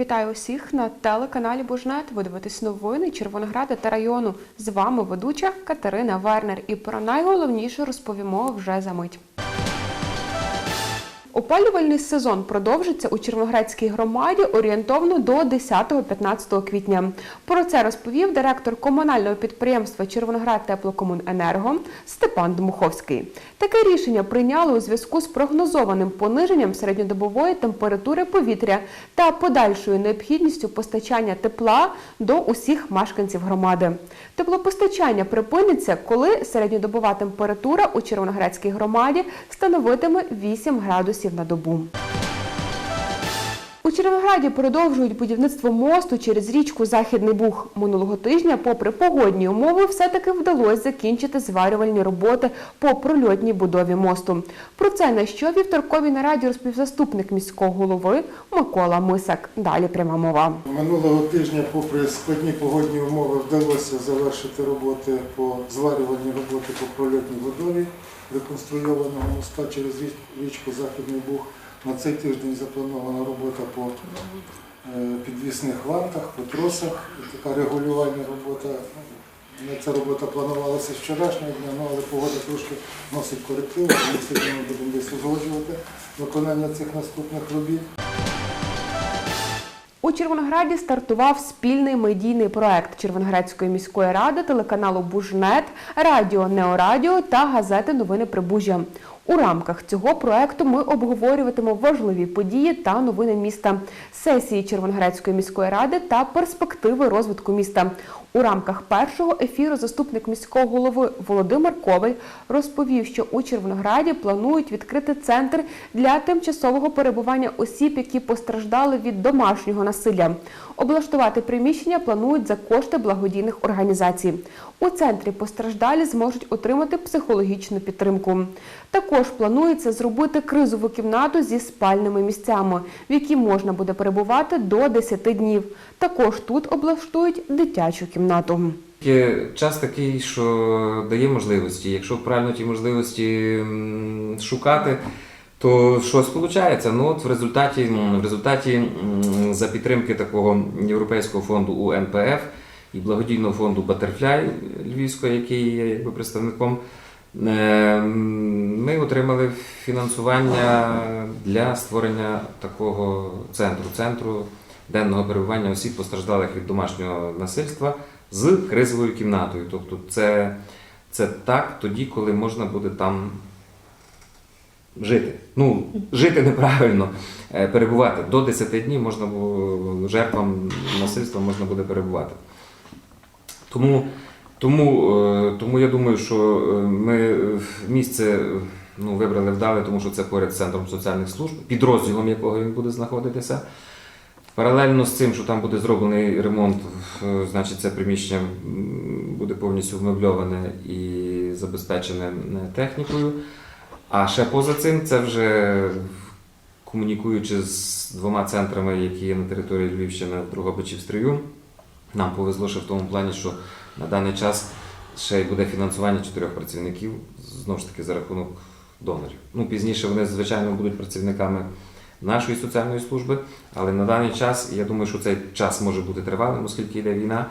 Вітаю усіх на телеканалі Бужнет. Ви дивитесь новини Червонограда та району. З вами ведуча Катерина Вернер. І про найголовніше розповімо вже за мить. Опалювальний сезон продовжиться у Червоноградській громаді орієнтовно до 10-15 квітня. Про це розповів директор комунального підприємства Червоноград Теплокомуненерго Степан Дмуховський. Таке рішення прийняли у зв'язку з прогнозованим пониженням середньодобової температури повітря та подальшою необхідністю постачання тепла до усіх мешканців громади. Теплопостачання припиниться, коли середньодобова температура у Червоноградській громаді становитиме 8 градусів на добу. У Червонограді продовжують будівництво мосту через річку Західний Буг. Минулого тижня, попри погодні умови, все-таки вдалося закінчити зварювальні роботи по прольотній будові мосту. Про це на що вівторковій нараді розповів заступник міського голови Микола Мисак. Далі пряма мова. Минулого тижня, попри складні погодні умови, вдалося завершити роботи по зварювальні роботи по прольотній водові реконструйованого моста через річку Західний Буг. На цей тиждень запланована робота по е, підвісних вантах, по тросах, така регулювальна робота. Ця робота планувалася з вчорашнього дня, ну, але погода трошки носить корективи, тому сьогодні ми будемо десь узгоджувати виконання цих наступних робіт. У Червонограді стартував спільний медійний проект Червоноградської міської ради, телеканалу Бужнет, радіо Неорадіо та газети Новини Прибужжя. У рамках цього проекту ми обговорюватимемо важливі події та новини міста, сесії Червоноградської міської ради та перспективи розвитку міста. У рамках першого ефіру заступник міського голови Володимир Коваль розповів, що у Червонограді планують відкрити центр для тимчасового перебування осіб, які постраждали від домашнього насилля. Облаштувати приміщення планують за кошти благодійних організацій. У центрі постраждалі зможуть отримати психологічну підтримку. Також планується зробити кризову кімнату зі спальними місцями, в якій можна буде перебувати до 10 днів. Також тут облаштують дитячу кімнату. Є час такий, що дає можливості. Якщо правильно ті можливості шукати, то щось виходить. Ну от в результаті, в результаті за підтримки такого європейського фонду УНПФ і благодійного фонду Butterfly Львівського, який є якби представником. е, Ми отримали фінансування для створення такого центру, центру денного перебування осіб, постраждалих від домашнього насильства з кризовою кімнатою. Тобто це, це так тоді, коли можна буде там жити. Ну, жити неправильно, е, перебувати. До 10 днів можна було жертвам насильства можна буде перебувати. Тому, тому, е, тому я думаю, що е, ми місце ну, вибрали вдале, тому що це поряд з центром соціальних служб, підрозділом якого він буде знаходитися. Паралельно з цим, що там буде зроблений ремонт, значить це приміщення буде повністю вмебльоване і забезпечене технікою. А ще поза цим, це вже комунікуючи з двома центрами, які є на території Львівщини в Другобичі в Стрию, нам повезло ще в тому плані, що на даний час ще й буде фінансування чотирьох працівників, знову ж таки за рахунок донорів. Ну, пізніше вони, звичайно, будуть працівниками нашої соціальної служби, але на даний час, я думаю, що цей час може бути тривалим, оскільки йде війна,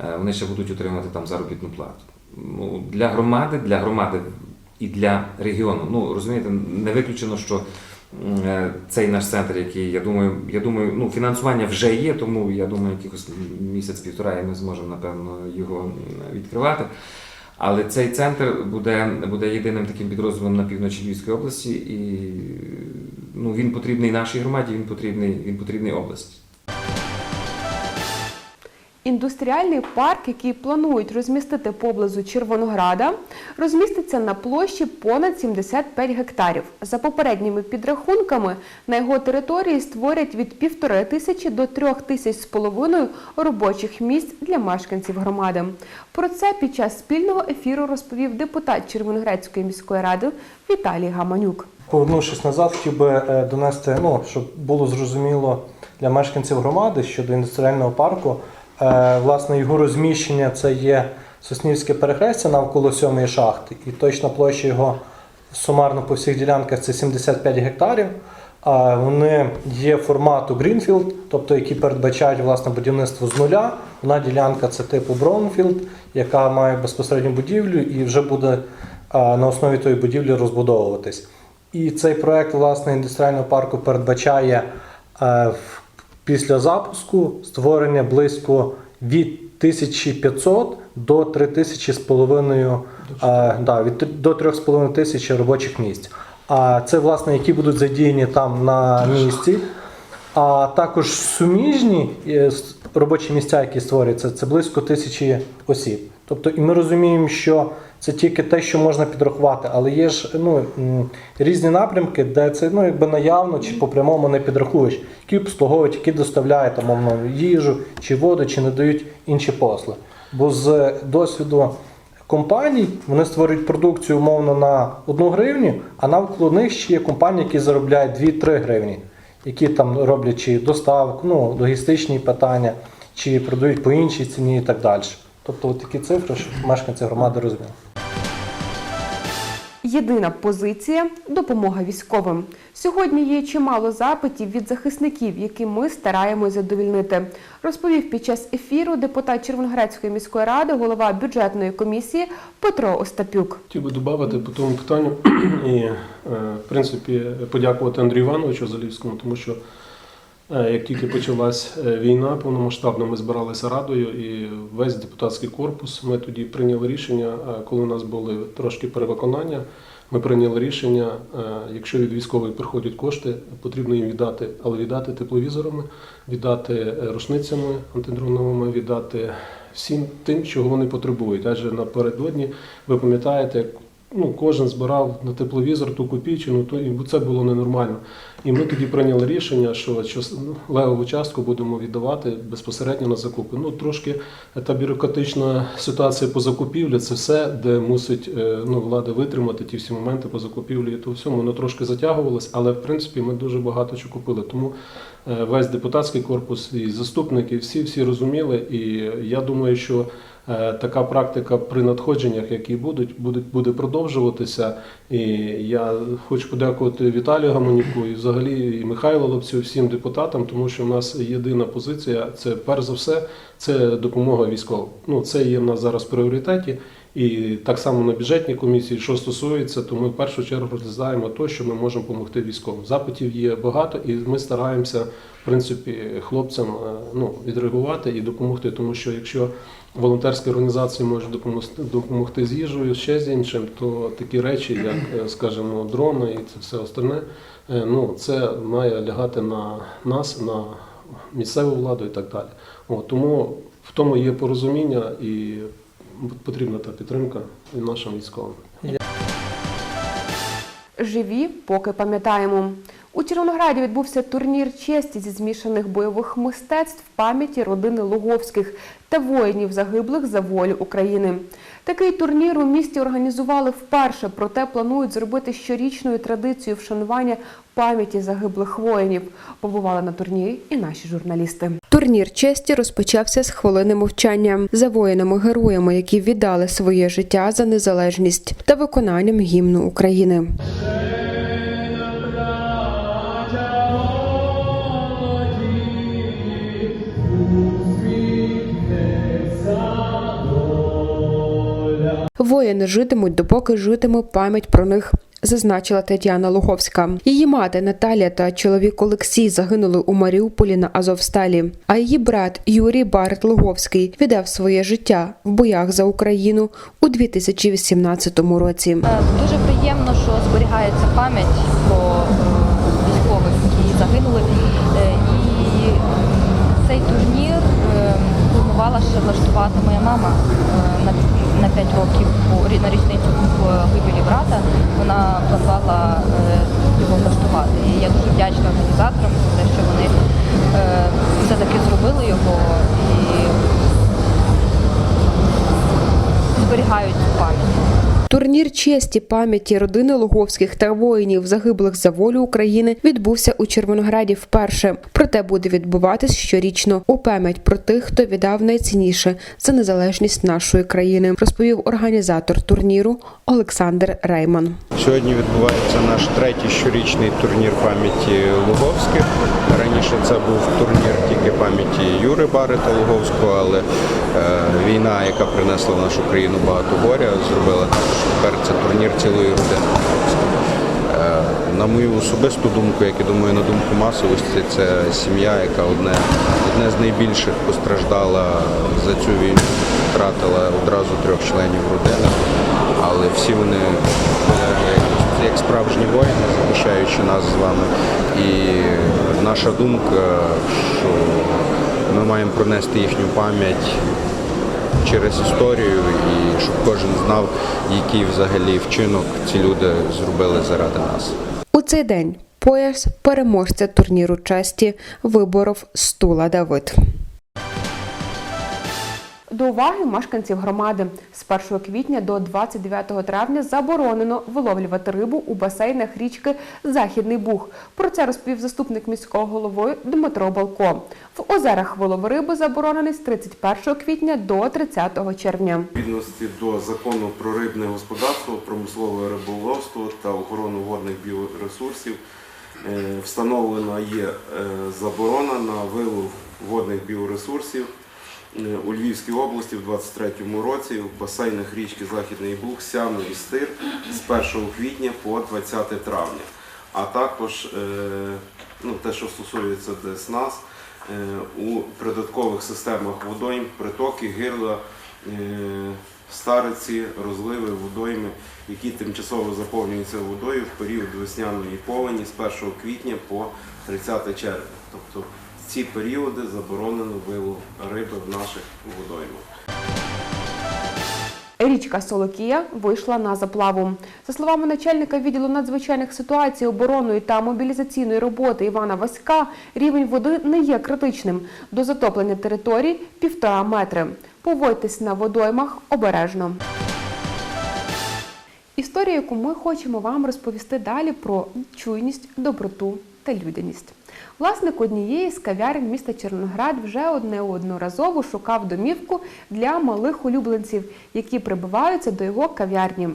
е, вони ще будуть отримувати там заробітну плату. Ну, для громади, для громади і для регіону. Ну, розумієте, не виключено, що е, цей наш центр, який, я думаю, я думаю, ну, фінансування вже є, тому я думаю, якихось місяць-півтора і ми зможемо, напевно, його відкривати. Але цей центр буде, буде єдиним таким підрозділом на півночі Львівської області, і ну, він потрібний нашій громаді, він потрібний, він потрібний області. Індустріальний парк, який планують розмістити поблизу Червонограда, розміститься на площі понад 75 гектарів. За попередніми підрахунками, на його території створять від півтори тисячі до трьох тисяч з половиною робочих місць для мешканців громади. Про це під час спільного ефіру розповів депутат Червоноградської міської ради Віталій Гаманюк. Повернувшись назад, хотів би е, донести, ну, щоб було зрозуміло для мешканців громади щодо індустріального парку. Е, Власне, його розміщення це є Соснівське перехрестя навколо сьомої шахти, і точна площа його сумарно по всіх ділянках це 75 гектарів. Вони є формату Greenfield, тобто які передбачають власне будівництво з нуля. Одна ділянка це типу Brownfield, яка має безпосередню будівлю і вже буде на основі тої будівлі розбудовуватись. І цей проект власне індустріального парку передбачає е, в- після запуску створення близько від 1500 до 3000 з половиною, е, да, від до 3,5 тисяч робочих місць. А це власне, які будуть задіяні там на місці. А також суміжні е, робочі місця, які створюються, це близько тисячі осіб. Тобто, і ми розуміємо, що це тільки те, що можна підрахувати, але є ж ну, різні напрямки, де це ну, якби наявно чи по прямому не підрахуєш, які обслуговують, які доставляють там, мовно, їжу чи воду, чи надають інші послуги. Бо з досвіду компаній вони створюють продукцію умовно на 1 гривню, а навколо них ще є компанії, які заробляють 2-3 гривні, які там роблять чи доставку, ну, логістичні питання, чи продають по іншій ціні і так далі. Тобто от такі цифри, щоб мешканці громади розуміли. Єдина позиція допомога військовим. Сьогодні є чимало запитів від захисників, які ми стараємось задовільнити. Розповів під час ефіру депутат Червоноградської міської ради, голова бюджетної комісії Петро Остапюк. Хотів би додати по тому питанню і, е, в принципі, подякувати Андрію Івановичу Залівському, тому що як тільки почалась е, війна повномасштабно, ми збиралися радою і весь депутатський корпус. Ми тоді прийняли рішення, е, коли у нас були трошки перевиконання. Ми прийняли рішення, е, якщо від військових приходять кошти, потрібно їм віддати, але віддати тепловізорами, віддати е, рушницями антидроновими, віддати всім тим, чого вони потребують. Адже напередодні ви пам'ятаєте, ну, кожен збирав на тепловізор ту копійчину, то і це було ненормально. І ми тоді прийняли рішення, що час- ну, левову частку будемо віддавати безпосередньо на закупи. Ну трошки та бюрократична ситуація по закупівлі, це все, де мусить е, ну, влада витримати ті всі моменти по закупівлі. І то всьому воно трошки затягувалось, але в принципі ми дуже багато що купили. Тому е, весь депутатський корпус і заступники, всі всі розуміли. І я думаю, що така практика при надходженнях, які будуть, будуть буде продовжуватися. І я хочу подякувати Віталію Гаманюку і взагалі і Михайлу Лобцю, всім депутатам, тому що в нас єдина позиція це перш за все це допомога військовим. Ну це є в нас зараз в пріоритеті. І так само на бюджетній комісії, що стосується, то ми в першу чергу розглядаємо те, що ми можемо допомогти військовим. Запитів є багато, і ми стараємося, в принципі, хлопцям е, ну, відреагувати і допомогти. Тому що якщо волонтерські організації можуть допомогти, допомогти з їжею, ще з іншим, то такі речі, як, е, скажімо, дрони і це все остальне, е, ну, це має лягати на нас, на місцеву владу і так далі. От, тому в тому є порозуміння і потрібна та підтримка і нашим військовим. Живі, поки пам'ятаємо. Червонограді відбувся турнір честі зі змішаних бойових мистецтв пам'яті родини Луговських та воїнів загиблих за волю України. Такий турнір у місті організували вперше, проте планують зробити щорічною традицією вшанування пам'яті загиблих воїнів. Побували на турнірі і наші журналісти. Турнір честі розпочався з хвилини мовчання за воїнами-героями, які віддали своє життя за незалежність та виконанням гімну України. Воїни житимуть, допоки житиме пам'ять про них. Зазначила Тетяна Луговська. Її мати Наталія та чоловік Олексій загинули у Маріуполі на Азовсталі. А її брат Юрій Барт Луговський віддав своє життя в боях за Україну у 2018 році. Е, Дуже приємно, що зберігається пам'ять про е, військових, які загинули. Е, І цей турнір планувала ще влаштувати моя мама на, на 5 років на річницю вибілі гибелі брата. Вона планувала е, його влаштувати. І я дуже вдячна організаторам за те, що вони е, все-таки зробили його і зберігають пам'ять. Турнір честі пам'яті родини Луговських та воїнів, загиблих за волю України, відбувся у Червонограді вперше. Проте буде відбуватись щорічно у пам'ять про тих, хто віддав найцінніше за незалежність нашої країни, розповів організатор турніру Олександр Рейман. Сьогодні відбувається наш третій щорічний турнір пам'яті Луговських. Раніше це був турнір тільки пам'яті Юри Барита Луговського, але е, війна, яка принесла в нашу країну багато горя, зробила так, що тепер це турнір цілої родини Е, на мою особисту думку, як і думаю, на думку масовості, це сім'я, яка одне, одне з найбільших постраждала за цю війну, втратила одразу трьох членів родини, але всі вони як справжні воїни, захищаючи нас з вами. І наша думка, що ми маємо пронести їхню пам'ять через історію, і щоб кожен знав, який взагалі вчинок ці люди зробили заради нас. У цей день пояс переможця турніру честі виборов Стула Давид. До уваги мешканців громади з 1 квітня до 29 травня заборонено виловлювати рибу у басейнах річки Західний Буг. Про це розповів заступник міського голови Дмитро Балко. В озерах вилов риби заборонений з 31 квітня до 30 червня. відповідності до закону про рибне господарство, промислове риболовство та охорону водних біоресурсів е, встановлена є е, заборона на вилов водних біоресурсів у Львівській області в 23-му році в басейнах річки Західний Буг, Сяну і Стир з 1 квітня по 20 травня. А також е, ну, те, що стосується ДСНАС, е, у придаткових системах водойм, притоки, гирла, е, стариці, розливи, водойми, які тимчасово заповнюються водою в період весняної повені з 1 квітня по 30 червня. Тобто ці періоди заборонено вилов риби в наших водоймах. Річка Солокія вийшла на заплаву. За словами начальника відділу надзвичайних ситуацій, оборонної та мобілізаційної роботи Івана Васька, рівень води не є критичним. До затоплення територій півтора метри. Поводьтесь на водоймах обережно. Історія, яку ми хочемо вам розповісти далі про чуйність, доброту та людяність. Власник однієї з кав'ярень міста Черноград вже одноразово шукав домівку для малих улюбленців, які прибиваються до його кав'ярні.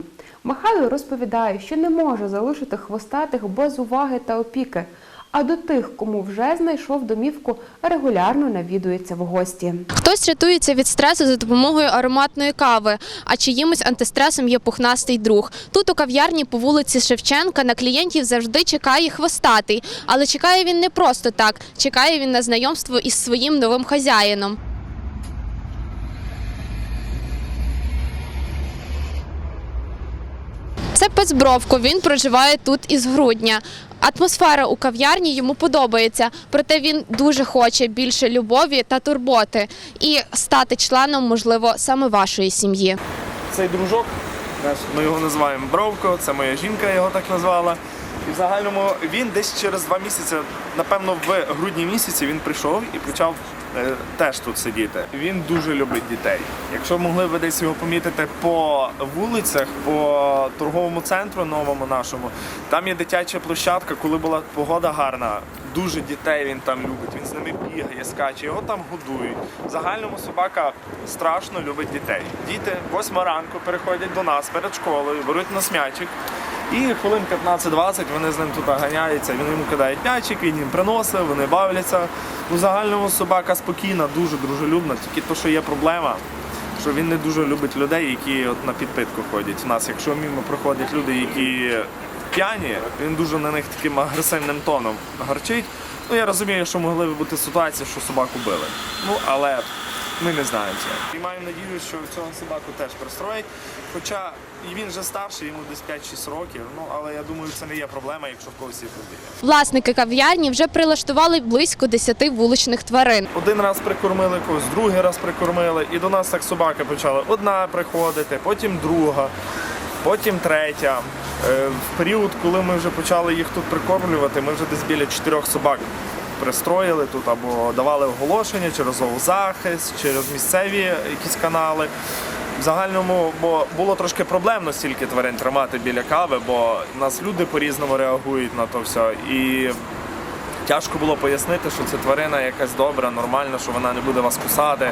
Михайло розповідає, що не може залишити хвостатих без уваги та опіки. А до тих, кому вже знайшов домівку, регулярно навідується в гості. Хтось рятується від стресу за допомогою ароматної кави, а чиїмось антистресом є пухнастий друг. Тут у кав'ярні по вулиці Шевченка на клієнтів завжди чекає хвостатий, але чекає він не просто так. Чекає він на знайомство із своїм новим хазяїном. Це пес Бровко. Він проживає тут із грудня. Атмосфера у кав'ярні йому подобається, проте він дуже хоче більше любові та турботи і стати членом, можливо, саме вашої сім'ї. цей дружок, ми його називаємо Бровко, це моя жінка його так назвала. І в загальному він десь через два місяці, напевно, в грудні місяці він прийшов і почав теж тут сидіти. Він дуже любить дітей. Якщо могли ви десь його помітити по вулицях, по торговому центру новому нашому, там є дитяча площадка, коли була погода гарна. Дуже дітей він там любить, він з ними бігає, скаче, його там годують. В загальному собака страшно любить дітей. Діти восьма ранку переходять до нас перед школою, беруть нас м'ячик. І хвилин 15-20 вони з ним тут ганяються, він йому кидає м'ячик, він їм приносить, вони бавляться. У загальному собака спокійна, дуже дружелюбна, тільки то, що є проблема, що він не дуже любить людей, які от на підпитку ходять. У нас, якщо мимо проходять люди, які п'яні, він дуже на них таким агресивним тоном гарчить. Ну я розумію, що могли б бути ситуації, що собаку били. Ну але ми не знаємо це. І маю надію, що цього собаку теж пристроять. Хоча і він вже старший, йому десь 5-6 років. Ну але я думаю, це не є проблема, якщо в когось є фобія. Власники кав'ярні вже прилаштували близько 10 вуличних тварин. Один раз прикормили когось, другий раз прикормили, і до нас так собаки почали одна приходити, потім друга, потім третя. Е, В період, коли ми вже почали їх тут прикормлювати, ми вже десь біля чотирьох собак пристроїли тут або давали оголошення через зоозахист, через місцеві якісь канали. В загальному, бо було трошки проблемно стільки тварин тримати біля кави, бо в нас люди по-різному реагують на то все. І тяжко було пояснити, що це тварина якась добра, нормальна, що вона не буде вас кусати.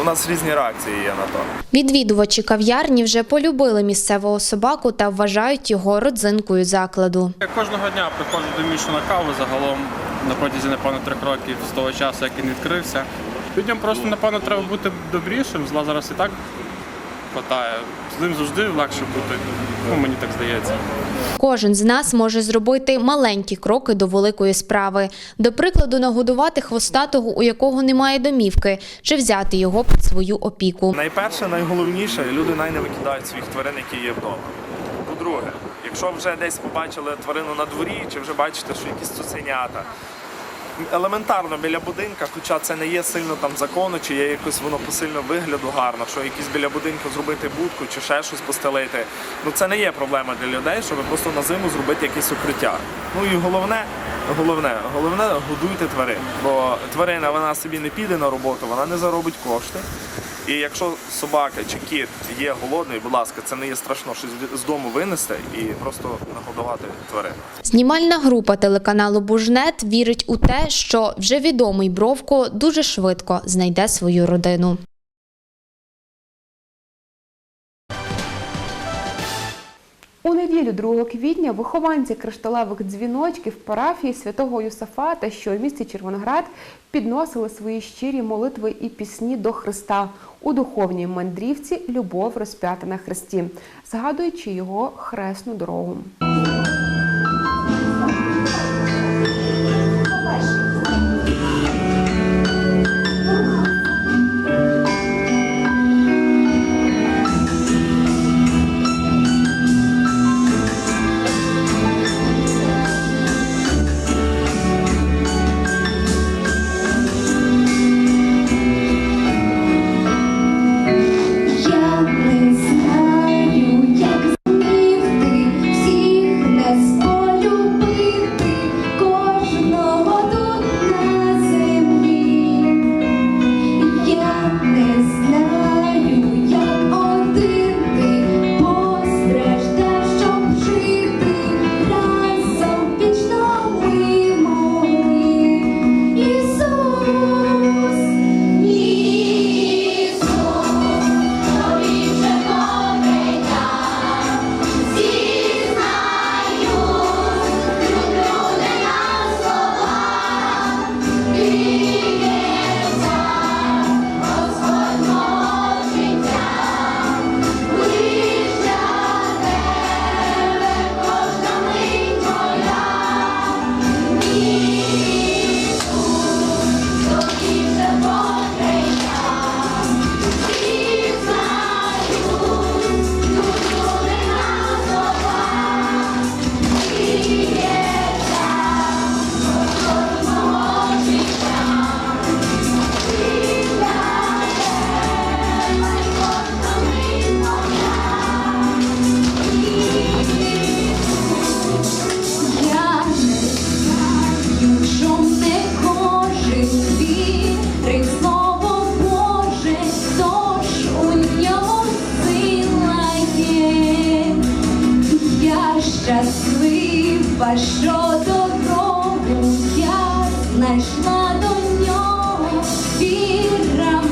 У нас різні реакції є на то. Відвідувачі кав'ярні вже полюбили місцевого собаку та вважають його родзинкою закладу. Я кожного дня приходжу до Мішу на каву загалом на протязі, напевно, трьох років з того часу, як він відкрився. Людям просто, напевно, треба бути добрішим. Зла зараз і так хватає. З ним завжди легше бути. Ну, мені так здається. Кожен з нас може зробити маленькі кроки до великої справи. До прикладу, нагодувати хвостатого, у якого немає домівки, чи взяти його під свою опіку. Найперше, найголовніше, люди най не викидають своїх тварин, які є вдома. По-друге, якщо вже десь побачили тварину на дворі, чи вже бачите, що якісь цуценята, елементарно біля будинка, хоча це не є сильно там закону, чи є якось воно по сильно вигляду гарно, що якісь біля будинку зробити будку чи ще щось постелити. Ну це не є проблема для людей, щоб просто на зиму зробити якесь укриття. Ну і головне, головне, головне годуйте тварин. Бо тварина вона собі не піде на роботу, вона не заробить кошти. І якщо собака чи кіт є голодний, будь ласка, це не є страшно щось з дому винести і просто нагодувати тварин. Знімальна група телеканалу Бужнет вірить у те, що вже відомий Бровко дуже швидко знайде свою родину. Неділю 2 квітня вихованці кришталевих дзвіночків парафії святого Юсафата, що у місті Червоноград, підносили свої щирі молитви і пісні до Христа у духовній мандрівці Любов розп'ята на Христі, згадуючи його хресну дорогу. хіба що дорогу я знайшла до нього віра.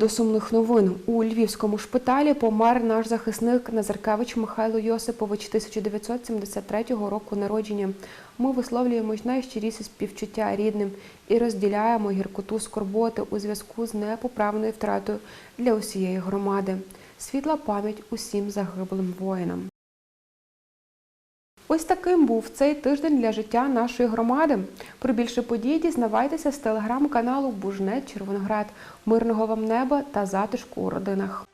До сумних новин. У львівському шпиталі помер наш захисник Назаркевич Михайло Йосипович 1973 року народження. Ми висловлюємо найщиріше співчуття рідним і розділяємо гіркоту скорботи у зв'язку з непоправною втратою для усієї громади. Світла пам'ять усім загиблим воїнам. Ось таким був цей тиждень для життя нашої громади. Про більше подій дізнавайтеся з телеграм-каналу Бужнет Червоноград. Мирного вам неба та затишку у родинах.